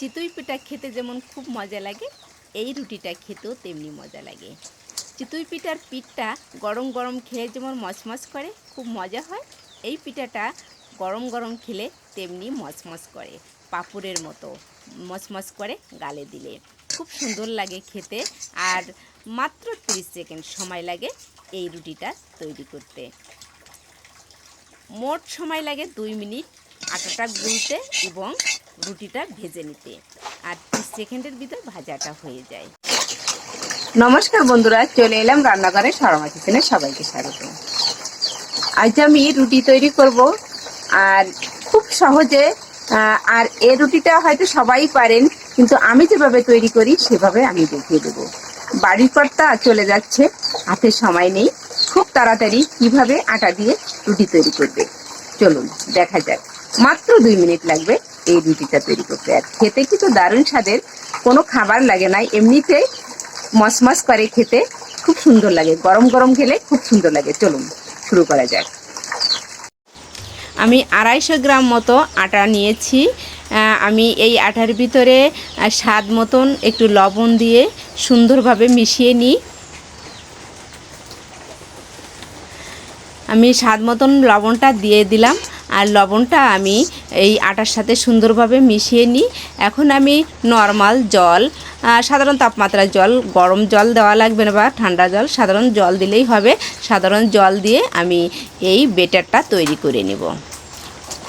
চিতই পিঠা খেতে যেমন খুব মজা লাগে, এই রুটিটা খেতেও তেমনি মজা লাগে। চিতই পিঠার পিঠটা গরম গরম খেয়ে যেমন মচমচ করে, খুব মজা হয়। এই পিঠাটা গরম গরম খেলে তেমনি মচমচ করে, পাঁপড়ের মতো মচমচ করে গালে দিলে। খুব সুন্দর লাগে খেতে আর মাত্র 30 সেকেন্ড সময় লাগে এই রুটিটা তৈরি করতে। মোট সময় লাগে দুই মিনিট আটাটা গুলতে এবং রুটিটা ভেজে নিতে। আর সেকেন্ডের ভিতর ভাজাটা হয়ে যায়। নমস্কার বন্ধুরা, চলে এলাম রান্নাঘরে সরমা কিচেনে সবাইকে স্বাগত। আজ আমি রুটি তৈরি করব, আর খুব সহজে আর এ রুটিটা হয়তো সবাই পারেন, কিন্তু আমি যেভাবে তৈরি করি সেভাবে আমি দেখিয়ে দেবো। বাড়ির কর্তা চলে যাচ্ছে, হাতে সময় নেই। খুব তাড়াতাড়ি কীভাবে আটা দিয়ে রুটি তৈরি করবে। চলুন, দেখা যাক। মাত্র দুই মিনিট লাগবে। এই রুটিটা তৈরি করতে। আর খেতে কিন্তু দারুণ স্বাদের, কোনো খাবার লাগে না, এমনিতে মসমস করে খেতে খুব সুন্দর লাগে। গরম গরম খেলে খুব সুন্দর লাগে। চলুন, শুরু করা যাক। আমি আড়াইশো গ্রাম মতো আটা নিয়েছি। আমি এই আটার ভিতরে স্বাদ মতন একটু লবণ দিয়ে সুন্দরভাবে মিশিয়ে নিই। আমি স্বাদ মতন লবণটা দিয়ে দিলাম। আর লবণটা আমি এই আটার সাথে সুন্দরভাবে মিশিয়ে নিই। এখন আমি নর্মাল জল সাধারণ তাপমাত্রার জল, গরম জল দেওয়া লাগবে না বা ঠান্ডা জল, সাধারণ জল দিলেই হবে। সাধারণ জল দিয়ে আমি এই বেটারটা তৈরি করে নেব।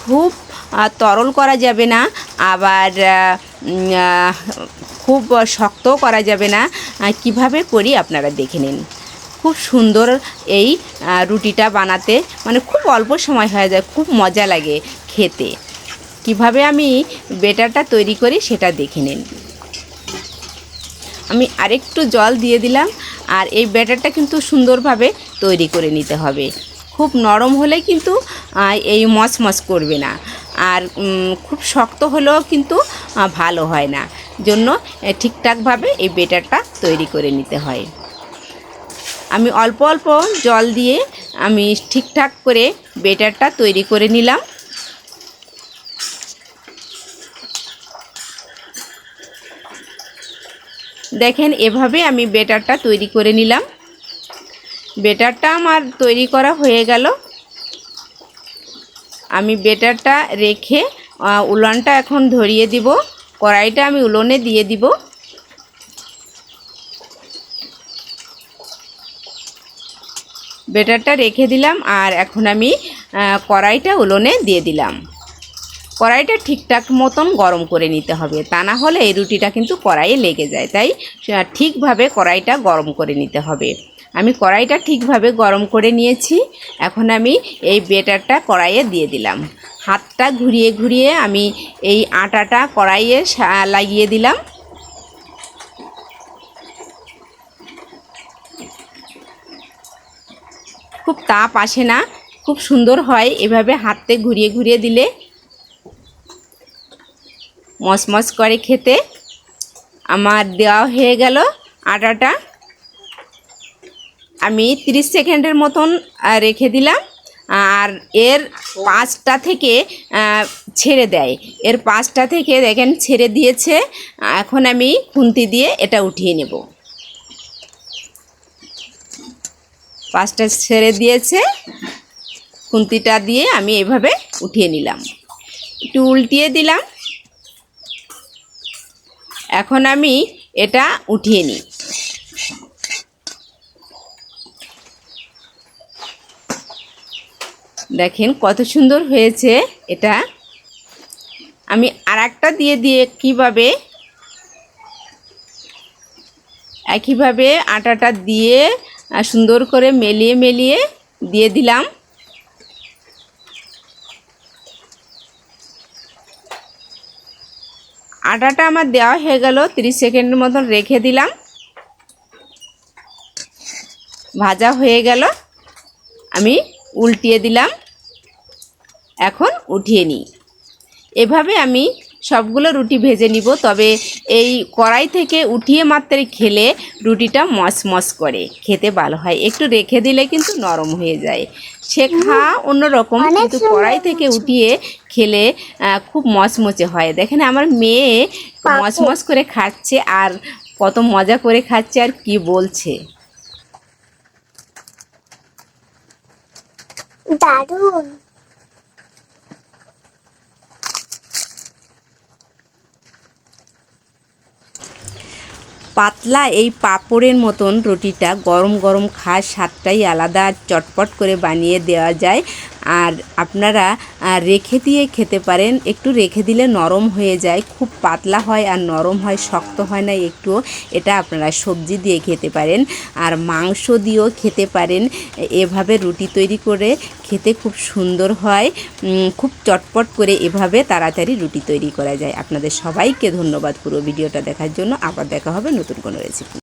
খুব তরল করা যাবে না, আবার খুব শক্তও করা যাবে না। কীভাবে করি আপনারা দেখে নিন। খুব সুন্দর এই রুটিটা বানাতে। মানে খুব অল্প সময় হয়ে যায়, খুব মজা লাগে খেতে। কীভাবে আমি বেটারটা তৈরি করি সেটা দেখে নিন। আমি আরেকটু জল দিয়ে দিলাম, আর এই ব্যাটারটা কিন্তু সুন্দরভাবে তৈরি করে নিতে হবে। খুব নরম হলে কিন্তু এই মচমচ করবে না। আর খুব শক্ত হলেও কিন্তু ভালো হয় না। জন্য ঠিকঠাকভাবে এই বেটারটা তৈরি করে নিতে হয়। আমি অল্প অল্প জল দিয়ে আমি ঠিকঠাক করে বেটারটা তৈরি করে নিলাম। দেখেন, এভাবে আমি বেটারটা তৈরি করে নিলাম। বেটারটা আমার তৈরি করা হয়ে গেল। আমি বেটারটা রেখে উলনটা এখন ধরিয়ে দিব। কড়াইটা আমি উলনে দিয়ে দিব। বেটারটা রেখে দিলাম আর এখন আমি কড়াইটা উলোনে দিয়ে দিলাম। কড়াইটা ঠিকঠাক মতন গরম করে নিতে হবে। তা না হলে এই রুটিটা কিন্তু কড়াইয়ে লেগে যায়। তাই ঠিকভাবে কড়াইটা গরম করে নিতে হবে। আমি কড়াইটা ঠিকভাবে গরম করে নিয়েছি। এখন আমি এই বেটারটা কড়াইয়ে দিয়ে দিলাম। হাতটা ঘুরিয়ে ঘুরিয়ে আমি এই আটাটা কড়াইয়ে লাগিয়ে দিলাম। খুব তাপ আসে না, খুব সুন্দর হয় এভাবে হাতে ঘুরিয়ে ঘুরিয়ে দিলে। মচমচ করে খেতে। আমার দেওয়া হয়ে গেল আটাটা। আমি 30 সেকেন্ডের মতন রেখে দিলাম। আর এর পাঁচটা থেকে ছেড়ে দেয়। এর পাঁচটা থেকে দেখেন ছেড়ে দিয়েছে। এখন আমি খুন্তি দিয়ে এটা উঠিয়ে নেব। পাঁচটা ছেড়ে দিয়েছে। খুন্তিটা দিয়ে আমি এভাবে উঠিয়ে নিলাম। একটু উল্টিয়ে দিলাম। এখন আমি এটা উঠিয়ে নিই। দেখেন কত সুন্দর হয়েছে এটা। আমি আর একটা দিয়ে দিয়ে কীভাবে, একইভাবে আটাটা দিয়ে আহ, সুন্দর করে মেলিয়ে মেলিয়ে দিয়ে দিলাম। আটাটা আমার দেওয়া হয়ে গেল 30 সেকেন্ডের মতন রেখে দিলাম। ভাজা হয়ে গেল আমি উল্টিয়ে দিলাম। এখন উঠিয়ে নিই। এভাবে আমি সবগুলো রুটি ভেজে নিব। তবে এই কড়াই থেকে উঠিয়ে মাত্রই খেলে রুটিটা মসমস করে। খেতে ভালো হয়। একটু রেখে দিলে কিন্তু নরম হয়ে যায়। শেখা অন্যরকম কিন্তু কড়াই থেকে উঠিয়ে খেলে খুব মচমচে হয়। দেখেন আমার মেয়ে মচমচ করে খাচ্ছে আর কত মজা করে খাচ্ছে আর কি বলছে। দারুণ। পাতলা এই পাঁপড়ের মতন রুটিটা গরম গরম খাওয়ার স্বাদটাই আলাদা, চটপট করে বানিয়ে দেওয়া যায়। আর আপনারা রেখে দিয়ে খেতে পারেন। একটু রেখে দিলে নরম হয়ে যায়, খুব পাতলা হয় আর নরম হয়, শক্ত হয় না, একটুও এটা আপনারা সবজি দিয়ে খেতে পারেন। আর মাংস দিয়েও খেতে পারেন। এভাবে রুটি তৈরি করে খেতে খুব সুন্দর হয়। খুব চটপট করে এভাবে তাড়াতাড়ি রুটি তৈরি করা যায়। আপনাদের সবাইকে ধন্যবাদ পুরো ভিডিওটা দেখার জন্য। আবার দেখা হবে নতুন কোনো রেসিপি